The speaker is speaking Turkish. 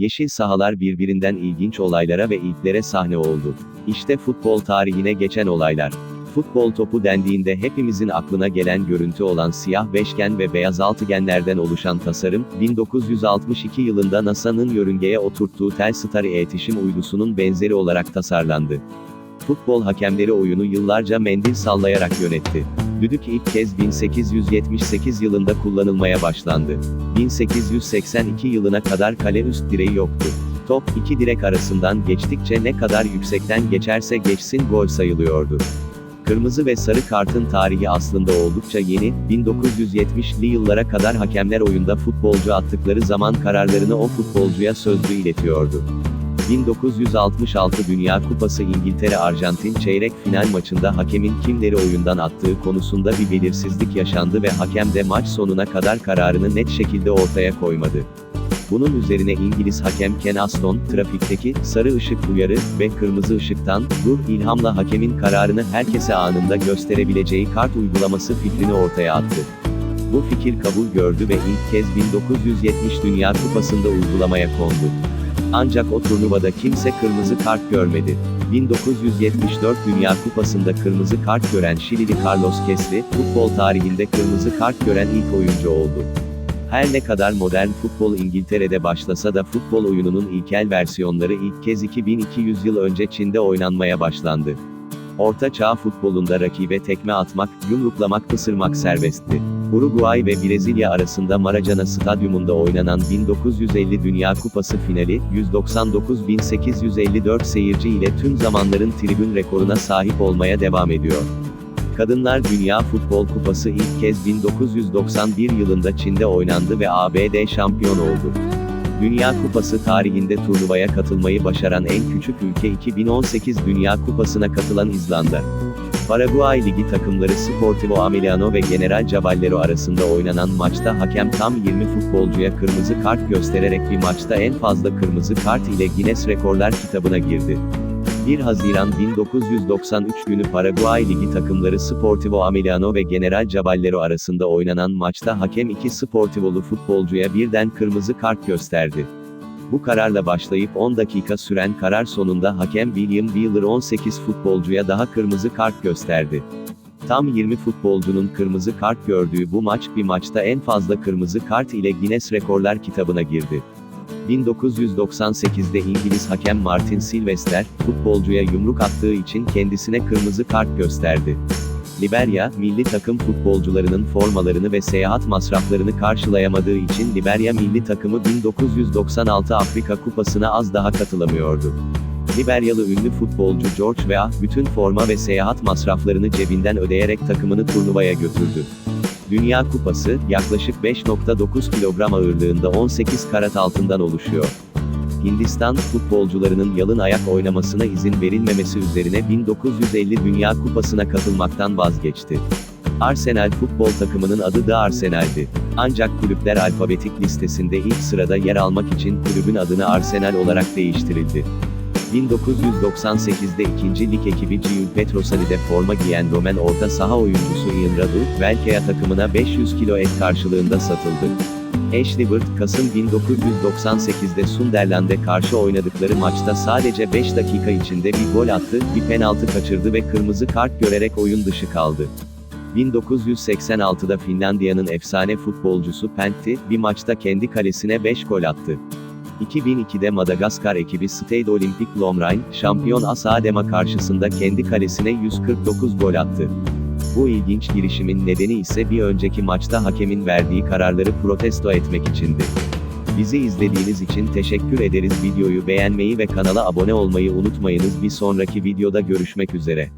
Yeşil sahalar birbirinden ilginç olaylara ve ilklere sahne oldu. İşte futbol tarihine geçen olaylar. Futbol topu dendiğinde hepimizin aklına gelen görüntü olan siyah beşgen ve beyaz altıgenlerden oluşan tasarım, 1962 yılında NASA'nın yörüngeye oturttuğu Telstar iletişim uydusunun benzeri olarak tasarlandı. Futbol hakemleri oyunu yıllarca mendil sallayarak yönetti. Düdük ilk kez 1878 yılında kullanılmaya başlandı. 1882 yılına kadar kale üst direği yoktu. Top iki direk arasından geçtikçe ne kadar yüksekten geçerse geçsin gol sayılıyordu. Kırmızı ve sarı kartın tarihi aslında oldukça yeni, 1970'li yıllara kadar hakemler oyunda futbolcu attıkları zaman kararlarını o futbolcuya sözlü iletiyordu. 1966 Dünya Kupası İngiltere-Arjantin çeyrek final maçında hakemin kimleri oyundan attığı konusunda bir belirsizlik yaşandı ve hakem de maç sonuna kadar kararını net şekilde ortaya koymadı. Bunun üzerine İngiliz hakem Ken Aston, trafikteki sarı ışık uyarı ve kırmızı ışıktan dur ilhamla hakemin kararını herkese anında gösterebileceği kart uygulaması fikrini ortaya attı. Bu fikir kabul gördü ve ilk kez 1970 Dünya Kupası'nda uygulamaya kondu. Ancak o turnuvada kimse kırmızı kart görmedi. 1974 Dünya Kupası'nda kırmızı kart gören Şilili Carlos Kesli, futbol tarihinde kırmızı kart gören ilk oyuncu oldu. Her ne kadar modern futbol İngiltere'de başlasa da futbol oyununun ilkel versiyonları ilk kez 2200 yıl önce Çin'de oynanmaya başlandı. Orta çağ futbolunda rakibe tekme atmak, yumruklamak, pısırmak serbestti. Uruguay ve Brezilya arasında Maracana Stadyumunda oynanan 1950 Dünya Kupası finali, 199.854 seyirci ile tüm zamanların tribün rekoruna sahip olmaya devam ediyor. Kadınlar Dünya Futbol Kupası ilk kez 1991 yılında Çin'de oynandı ve ABD şampiyon oldu. Dünya Kupası tarihinde turnuvaya katılmayı başaran en küçük ülke 2018 Dünya Kupası'na katılan İzlanda. Paraguay Ligi takımları Sportivo Ameliano ve General Caballero arasında oynanan maçta hakem tam 20 futbolcuya kırmızı kart göstererek bir maçta en fazla kırmızı kart ile Guinness Rekorlar kitabına girdi. 1 Haziran 1993 günü Paraguay Ligi takımları Sportivo Ameliano ve General Caballero arasında oynanan maçta hakem iki Sportivolu futbolcuya birden kırmızı kart gösterdi. Bu kararla başlayıp 10 dakika süren karar sonunda hakem William Wheeler 18 futbolcuya daha kırmızı kart gösterdi. Tam 20 futbolcunun kırmızı kart gördüğü bu maç bir maçta en fazla kırmızı kart ile Guinness Rekorlar kitabına girdi. 1998'de İngiliz hakem Martin Sylvester, futbolcuya yumruk attığı için kendisine kırmızı kart gösterdi. Liberya, milli takım futbolcularının formalarını ve seyahat masraflarını karşılayamadığı için Liberya milli takımı 1996 Afrika Kupası'na az daha katılamıyordu. Liberyalı ünlü futbolcu George Weah, bütün forma ve seyahat masraflarını cebinden ödeyerek takımını turnuvaya götürdü. Dünya Kupası, yaklaşık 5.9 kilogram ağırlığında 18 karat altından oluşuyor. Hindistan, futbolcularının yalın ayak oynamasına izin verilmemesi üzerine 1950 Dünya Kupası'na katılmaktan vazgeçti. Arsenal futbol takımının adı da Arsenal'di. Ancak kulüpler alfabetik listesinde ilk sırada yer almak için kulübün adını Arsenal olarak değiştirildi. 1998'de 2. Lig ekibi Ciul Petrosali'de forma giyen Romen orta saha oyuncusu Ian Radu, Belkea takımına 500 kilo et karşılığında satıldı. Ashley Bird, Kasım 1998'de Sunderland'e karşı oynadıkları maçta sadece 5 dakika içinde bir gol attı, bir penaltı kaçırdı ve kırmızı kart görerek oyun dışı kaldı. 1986'da Finlandiya'nın efsane futbolcusu Pentti, bir maçta kendi kalesine 5 gol attı. 2002'de Madagaskar ekibi Stade Olympique Lomrain, şampiyon Asadema karşısında kendi kalesine 149 gol attı. Bu ilginç girişimin nedeni ise bir önceki maçta hakemin verdiği kararları protesto etmek içindi. Bizi izlediğiniz için teşekkür ederiz. Videoyu beğenmeyi ve kanala abone olmayı unutmayınız. Bir sonraki videoda görüşmek üzere.